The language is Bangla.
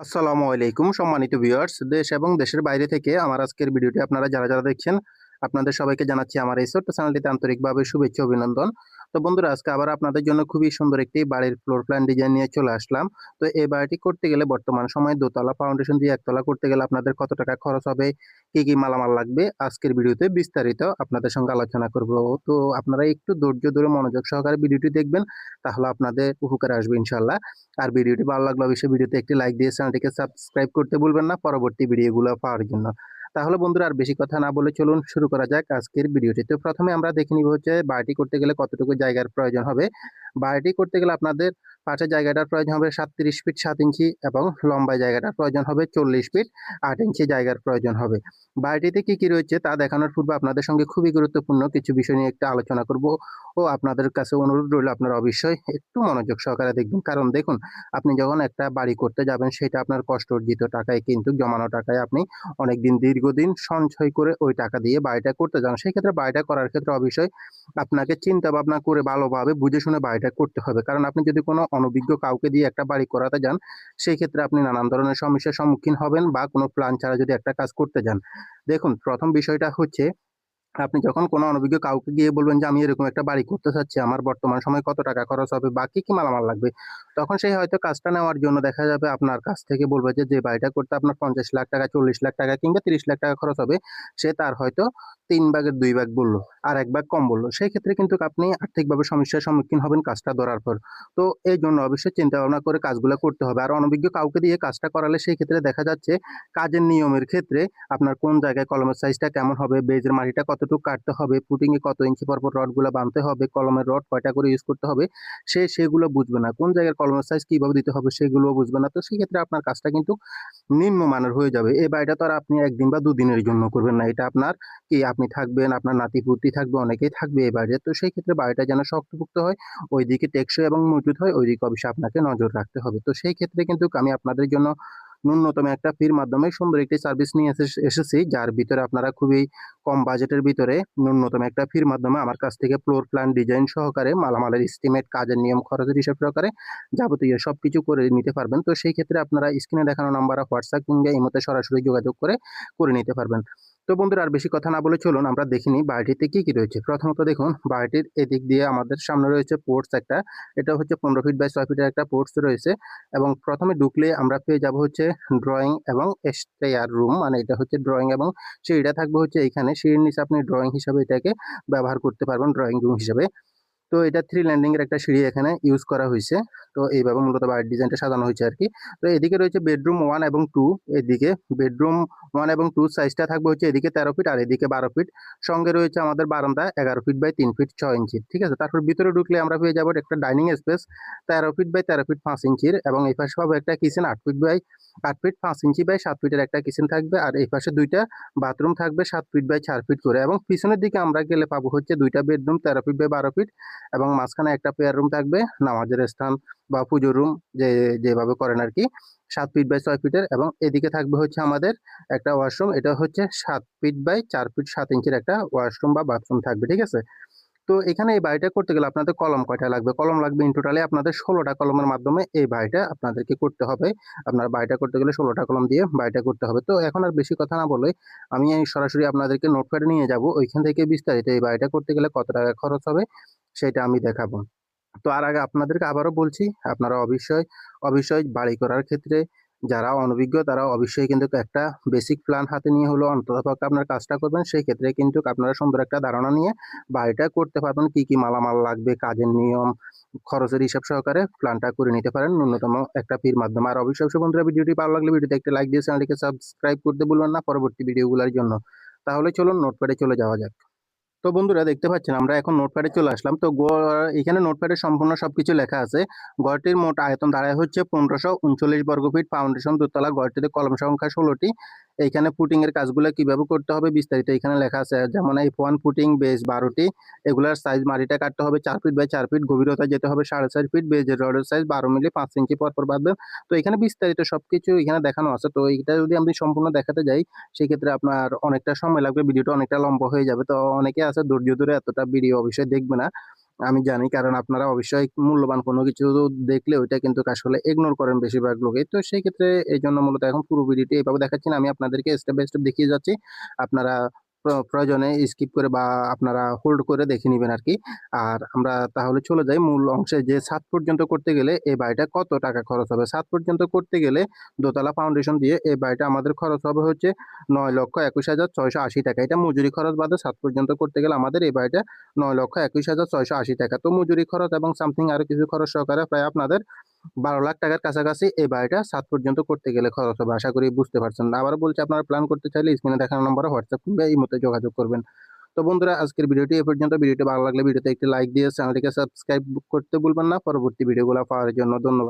আসসালামু আলাইকুম সম্মানিত ভিউয়ার্স দেশ এবং দেশের বাইরে থেকে আমার আজকের ভিডিওটি আপনারা যারা যারা দেখছেন আপনাদের সবাইকে জানাচ্ছি আমার এই ছোট্ট চ্যানেলটিতে আন্তরিকভাবে শুভেচ্ছা, অভিনন্দন। তো বন্ধুরা, আজকে আবার আপনাদের জন্য খুবই সুন্দর একটি বাড়ির ফ্লোর প্ল্যান ডিজাইন নিয়ে চলে আসলাম। তো এই বাড়িটি করতে গেলে বর্তমান সময়ে দোতলা ফাউন্ডেশন দিয়ে একতলা করতে গেলে আপনাদের কত টাকা খরচ হবে, কি কি মালামাল লাগবে, আজকের ভিডিওতে বিস্তারিত আপনাদের সঙ্গে আলোচনা করব। তো আপনারা একটু ধৈর্য ধরে মনোযোগ সহকারে ভিডিওটি দেখবেন, তাহলে আপনাদের উপকার আসবে ইনশাল্লাহ আর ভিডিওটি ভালো লাগলে অবশ্যই ভিডিওতে একটি লাইক দিয়ে চ্যানেলটিকে সাবস্ক্রাইব করতে ভুলবেন না, পরবর্তী ভিডিওগুলো পাওয়ার জন্য। তাহলে বন্ধুরা আর বেশি কথা না বলে চলুন শুরু করা যাক আজকের ভিডিওটি তো প্রথমে আমরা দেখে নিব হচ্ছে বাড়িটি করতে গেলে কতটুকু জায়গার প্রয়োজন হবে। বাড়িটি করতে গেলে আপনাদের পাশে জায়গাটার প্রয়োজন হবে সাতত্রিশ ফিট সাত ইঞ্চি এবং লম্বা জায়গাটার প্রয়োজন হবে চল্লিশ ফিট আট ইঞ্চি জায়গার প্রয়োজন হবে। বাড়িটিতে কি কি রয়েছে তা দেখানোর পূর্বে আপনাদের সঙ্গে খুবই গুরুত্বপূর্ণ কিছু বিষয় নিয়ে একটা আলোচনা করব ও আপনাদের কাছে অনুরোধ রইল আপনারা অবশ্যই একটু মনোযোগ সহকারে দেখবেন। কারণ দেখুন, আপনি যখন একটা বাড়ি করতে যাবেন সেটা আপনার কষ্ট অর্জিত টাকায় কিন্তু জমানো টাকায় আপনি অনেকদিন দীর্ঘদিন সঞ্চয় করে ওই টাকা দিয়ে বাড়িটা করতে যান। সেই ক্ষেত্রে বাড়িটা করার ক্ষেত্রে অবশ্যই আপনাকে চিন্তা ভাবনা করে ভালোভাবে বুঝে শুনে বাড়িটা করতে হবে। কারণ আপনি যদি কোনো অনভিজ্ঞ কাউকে দিয়ে একটা বাড়ি করাতে যান সেই ক্ষেত্রে আপনি নানান ধরনের সমস্যার সম্মুখীন হবেন বা কোনো প্ল্যান ছাড়া যদি একটা কাজ করতে যান। দেখুন, প্রথম বিষয়টা হচ্ছে, আপনি যখন কোনো অনভিজ্ঞ কাউকে গিয়ে বলবেন যে, আমি এরকম একটা বাড়ি করতে চাচ্ছি, আমার বর্তমান সময়ে কত টাকা খরচ হবে বা কি কি মালামাল লাগবে? তখন সেই হয়তো কাজটা নেওয়ার জন্য দেখা যাবে আপনার কাছ থেকে বলবে যে যে বাড়িটা করতে আপনার পঞ্চাশ লাখ টাকা, চল্লিশ লাখ টাকা কিংবা তিরিশ লাখ টাকা খরচ হবে। সে তার হয়তো তিন ভাগের দুই ভাগ বলল আর এক ভাগ কম বলল। সেই ক্ষেত্রে কিন্তু আপনি আর্থিকভাবে সমস্যার সম্মুখীন হবেন কাজটা ধরার পর। তো এই জন্য অবশ্যই চিন্তা ভাবনা করে কাজগুলো করতে হবে। আর অনভিজ্ঞ কাউকে দিয়ে কাজটা করালে সেই ক্ষেত্রে দেখা যাচ্ছে কাজের নিয়মের ক্ষেত্রে আপনার কোন জায়গায় কলমের সাইজটা কেমন হবে বেজের মাটিটা কতটুকু কাটতে হবে পুটিংয়ে কত ইঞ্চি পর পর রডগুলো বাঁধতে হবে, কলমের রড কয়টা করে ইউজ করতে হবে, সে সেগুলো বুঝবে না। কোন জায়গায় কলমের সাইজ কীভাবে দিতে হবে সেগুলো বুঝবে না। তো সেক্ষেত্রে আপনার কাজটা কিন্তু নিম্নমানের হয়ে যাবে। এই বাড়িটা তো আর আপনি একদিন বা দুদিনের জন্য করবেন না। এটা আপনার কি আপনি থাকবেন, আপনার নাতিপুতি থাকবে, অনেকেই থাকবে এই বাড়িতে। তো সেই ক্ষেত্রে বাড়িটা যেন শক্তপুক্ত হয়, ওইদিকে টেকসই এবং মজবুত হয়, ওইদিকে অবশ্যই আপনাকে নজর রাখতে হবে। তো সেই ক্ষেত্রে কিন্তু আমি আপনাদের জন্য ন্যূনতম একটা ফির মাধ্যমে সুন্দর একটি সার্ভিস নিয়ে এসে- এসেছি, যার ভিতরে আপনারা খুবই কম বাজেটের ভিতরে ন্যূনতম একটা ফির মাধ্যমে আমার কাছ থেকে ফ্লোর প্ল্যান ডিজাইন সহকারে, মালামালের এস্টিমেট কাজের নিয়ম, খরচের হিসাব সহকারে যাবতীয় সব কিছু করে নিতে পারবেন। তো সেই ক্ষেত্রে আপনারা স্ক্রিনে দেখানো নাম্বার হোয়াটসঅ্যাপ কিংবা এই ইমোতে সরাসরি যোগাযোগ করে করে নিতে পারবেন। তো বন্ধুরা, আর বেশি কথা না বলে চলুন, আমরা দেখিনি বাড়িটিতে কি কি রয়েছে। প্রথমত দেখুন, বাড়িটির এদিক দিয়ে আমাদের সামনে রয়েছে পোর্টস একটা। এটা হচ্ছে পনেরো ফিট বাই ছয় ফিটের একটা পোর্টস রয়েছে এবং প্রথমে ঢুকলে আমরা পেয়ে যাব হচ্ছে ড্রয়িং এবং স্টেয়ার রুম মানে এটা হচ্ছে ড্রয়িং এবং সিঁড়িটা থাকবে হচ্ছে এইখানে সিঁড়ির নিচে আপনি ড্রয়িং হিসাবে এটাকে ব্যবহার করতে পারবেন ড্রয়িং রুম হিসাবে। তো এটা থ্রি ল্যান্ডিং এর একটা সিঁড়ি এখানে ইউজ করা হয়েছে। তো এইভাবে মূলত বাড়ির ডিজাইনটা সাজানো হয়েছে আর কি। তো এদিকে রয়েছে বেডরুম ওয়ান এবং টু এদিকে বেডরুম ওয়ান এবং টু সাইজটা থাকবে হচ্ছে এদিকে তেরো ফিট আর এদিকে বারো ফিট সঙ্গে রয়েছে আমাদের বারান্দা এগারো ফিট বাই তিন ফিট ছয় ইঞ্চি ঠিক আছে? তারপর ভিতরে ঢুকলে আমরা পেয়ে যাব একটা ডাইনিং স্পেস তেরো ফিট বাই তেরো ফিট পাঁচ ইঞ্চির এবং এই পাশে পাবো একটা কিচেন আট ফিট বাই আট ফিট পাঁচ ইঞ্চি বাই সাত ফিটের একটা কিচেন থাকবে আর এই পাশে দুইটা বাথরুম থাকবে সাত ফিট বাই চার ফিট করে এবং পিছনের দিকে আমরা গেলে পাবো হচ্ছে দুইটা বেডরুম তেরো ফিট বাই বারো ফিট এবং মাঝখানে একটা পেয়ার রুম থাকবে নামাজের স্থান। বা পুজোর রুম যে, যেভাবে করেন আর কি সাত ফিট বাই ছয় ফিটের এবং এদিকে থাকবে হচ্ছে আমাদের একটা ওয়াশরুম এটা হচ্ছে সাত ফিট বাই চার ফিট সাত ইঞ্চির একটা ওয়াশরুম বা বাথরুম থাকবে, ঠিক আছে? তো এখানে এই বাড়িটা করতে গেলে আপনাদের কলম কয়টা লাগবে? কলম লাগবে ইন টোটালি আপনাদের ষোলোটা কলমের মাধ্যমে এই বাড়িটা আপনাদেরকে করতে হবে। আপনার বাড়িটা করতে গেলে ষোলোটা কলম দিয়ে বাড়িটা করতে হবে। তো এখন আর বেশি কথা না বলে আমি সরাসরি আপনাদেরকে নোটপ্যাডে নিয়ে যাব। ওইখান থেকে বিস্তারিত এই বাড়িটা করতে গেলে কত টাকা খরচ হবে সেটা আমি দেখাবো। তো আর আগে আপনাদেরকে আবারও বলছি, আপনারা অবশ্যই অবশ্যই বাড়ি করার ক্ষেত্রে যারা অনভিজ্ঞ তারা অবশ্যই কিন্তু একটা বেসিক প্ল্যান হাতে নিয়ে হলো, অন্ততপক্ষে আপনার কাজটা করবেন। সেই ক্ষেত্রে কিন্তু আপনারা সুন্দর একটা ধারণা নিয়ে বাড়িটা করতে পারবেন। কি কি মালামাল লাগবে, কাজের নিয়ম, খরচের হিসাব সহকারে প্ল্যানটা করে নিতে পারেন। ন্যূনতম একটা ফির মাধ্যমে। আর অবশ্যই বন্ধুরা, ভিডিওটি ভালো লাগলে ভিডিওতে একটা লাইক দিয়ে চ্যানেলটিকে সাবস্ক্রাইব করতে ভুলবেন না পরবর্তী ভিডিওগুলোর জন্য। তাহলে চলুন, নোটপ্যাডে চলে যাওয়া যাক। তো বন্ধুরা দেখতে পাচ্ছেন, আমরা এখন নোটপ্যাডে চলে আসলাম। তো এখানে নোটপ্যাডে সম্পূর্ণ সবকিছু লেখা আছে। ঘরটির মোট আয়তন দাঁড়ায় হচ্ছে পনেরোশো উনচল্লিশ বর্গফিট ফাউন্ডেশন দোতলা ঘরটিতে কলম সংখ্যা ষোলোটি। এইখানে পুটিং এর কাজগুলো কীভাবে করতে হবে বিস্তারিত এখানে লেখা আছে। যেমন এই ওয়ান পুটিং বেস বারোটি, এগুলার সাইজ মাটিটা কাটতে হবে চার ফিট বাই চার ফিট গভীরতা যেতে হবে সাড়ে চার ফিট বেজের রডের সাইজ বারো মিলি পাঁচ ইঞ্চি পর পর বাঁধবেন। তো এখানে বিস্তারিত সবকিছু এখানে দেখানো আছে। তো এইটা যদি আমি সম্পূর্ণ দেখাতে যাই, সেক্ষেত্রে আপনার অনেকটা সময় লাগবে, ভিডিওটা অনেকটা লম্বা হয়ে যাবে। তো অনেকে আছে, ধৈর্য ধরে এতটা ভিডিও অবশ্যই দেখবে না। আমি জানি, কারণ আপনারা অবশ্যই মূল্যবান কোনো কিছু দেখলে ওইটা কিন্তু আসলে ইগনোর করেন বেশিরভাগ লোকে তো সেই ক্ষেত্রে এই জন্য মূলত এখন পুরো ভিডিওটি এভাবে দেখাচ্ছি। আমি আপনাদেরকে স্টেপ বাই স্টেপ দেখিয়ে যাচ্ছি। আপনারা প্রয়োজনে স্কিপ করে বা আপনারা হোল্ড করে দেখে নেবেন আর কি আর আমরা তাহলে চলে যাই মূল অংশে যে সাত পর্যন্ত করতে গেলে এই বাড়িটা কত টাকা খরচ হবে? সাত পর্যন্ত করতে গেলে দোতলা ফাউন্ডেশন দিয়ে এই বাড়িটা আমাদের খরচ হবে হচ্ছে ৳৯,২১,৬৮০ এটা মজুরি খরচ বাদে সাত পর্যন্ত করতে গেলে আমাদের এই বাড়িটা ৳৯,২১,৬৮০ তো মজুরি খরচ এবং সামথিং আরও কিছু খরচ সহকারে প্রায় আপনাদের ৳১২,০০,০০০ টাকার কাছাকাছি এই বাড়িটা সাত পর্যন্ত করতে গেলে খরচ হবে। আশা করি বুঝতে পারছেন। আবার বলছি আপনারা প্ল্যান করতে চাইলে স্ক্রিনে দেখানো নম্বরে হোয়াটসঅ্যাপ কিংবা মতো যোগাযোগ করবেন। তো বন্ধুরা আজকের ভিডিওটি এ পর্যন্ত। ভিডিওটি ভালো লাগলে ভিডিওতে একটি লাইক দিয়ে চ্যানেলটিকে সাবস্ক্রাইব করতে ভুলবেন না। পরবর্তী ভিডিওগুলো পাওয়ার জন্য ধন্যবাদ।